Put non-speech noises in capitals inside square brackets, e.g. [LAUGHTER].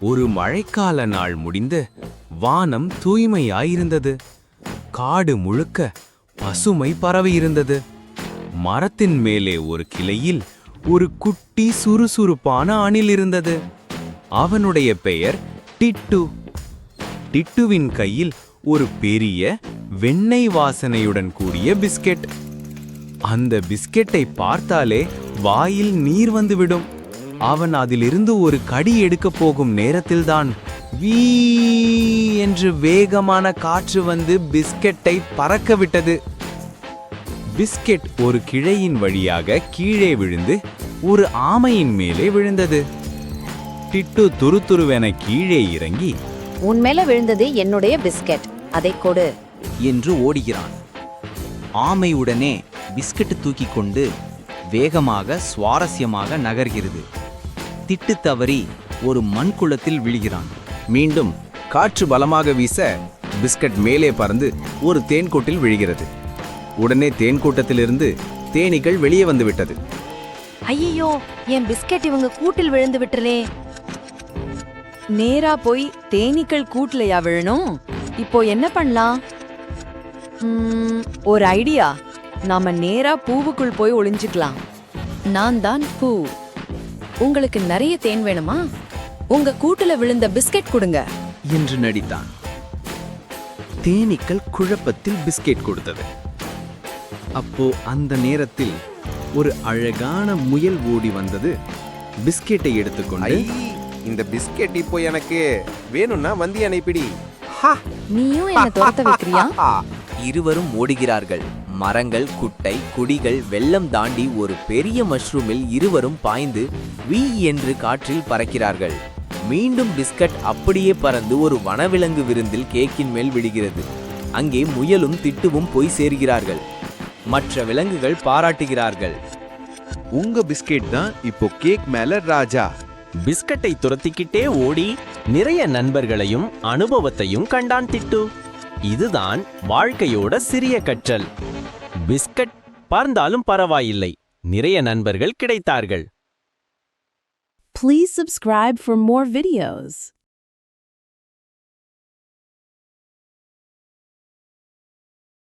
ஒரு மழைக்கால நாள் முடிந்து வானம் தூய்மையாயிருந்தது. காடு முழுக்க பசுமை பரவியிருந்தது. மரத்தின் மேலே ஒரு கிளையில் ஒரு குட்டி சுறுசுறுப்பான அணில் இருந்தது. அவனுடைய பெயர் டிட்டு. டிட்டுவின் கையில் ஒரு பெரிய வெண்ணெய் வாசனையுடன் கூடிய பிஸ்கெட். அந்த பிஸ்கெட்டை பார்த்தாலே வாயில் நீர் வந்துவிடும். அவன் அதிலிருந்து ஒரு கடி எடுக்கப் போகும் நேரத்தில்தான் வீ என்று வேகமான காற்று வந்து பிஸ்கெட்டை பறக்க விட்டது. பிஸ்கெட் ஒரு கிளையின் வழியாக கீழே விழுந்து ஒரு ஆமையின் மேலே விழுந்தது. டிட்டு துருதுருவென கீழே இறங்கி உன் மேல விழுந்தது என்னுடைய பிஸ்கெட். அதை கொடு. என்று ஓடுகிறான். ஆமை உடனே பிஸ்கட் தூக்கி கொண்டு வேகமாக சுவாரஸ்யமாக நகர்கிறது. திட்டு தவறி ஒரு மண்குளத்தில் விழுகிறான். மீண்டும் காற்று பலமாக வீச பிஸ்கட் மேலே பறந்து ஒரு தேன்கூட்டில் விழுகிறது. உடனே தேன்கூட்டத்திலிருந்து தேனீக்கள் வெளியே வந்து விட்டது ஐயோ என் பிஸ்கட் இவங்க கூட்டில் விழுந்து விட்டுலே. நேரா போய் தேனீக்கள் கூட்டிலையா விழணும்? இப்போ என்ன பண்ணலாம்? ஒரு ஐடியா. நாம நேரா பூவுக்குள் போய் ஒளிஞ்சுக்கலாம். நான் தான் பூ. உங்களுக்கு நிறைய தேன் வேணுமா? உங்க கூட்டுல விழுந்த பிஸ்கட் கொடுங்க. என்று நடித்தான். தேனீக்கள் குழப்பத்தில் பிஸ்கெட் கொடுத்தது. அப்போ அந்த நேரத்தில் ஒரு அழகான முயல் ஓடி வந்தது. பிஸ்கெட்டை எடுத்துக்கொண்டு இந்த பிஸ்கெட் இப்போ எனக்கு வேணும்னா வந்தி அணைப்பிடி. நீயும் என்ன துரத்த வைக்கிறியா? [LAUGHS] இருவரும் ஓடுகிறார்கள். மரங்கள் குட்டை குடிகள் வெள்ளம் தாண்டி ஒரு பெரிய மஷ்ரூமில் இருவரும் பாய்ந்து வீ என்று காற்றில் பறக்கிறார்கள். மீண்டும் பிஸ்கட் அப்படியே பறந்து ஒரு வனவிலங்கு விருந்தில் கேக்கின் மேல் விடுகிறது அங்கே முயலும் திட்டுவும் போய் சேர்கிறார்கள். மற்ற விலங்குகள் பாராட்டுகிறார்கள். உங்க பிஸ்கெட் தான் இப்போ கேக் மேல ராஜா. பிஸ்கட்டை துரத்திக்கிட்டே ஓடி நிறைய நண்பர்களையும் அனுபவத்தையும் கண்டான் திட்டு. இதுதான் வாழ்க்கையோட சிறிய கற்றல். பிஸ்கட் பறந்தாலும் பரவாயில்லை நிறைய நண்பர்கள் கிடைத்தார்கள் Please subscribe for more videos.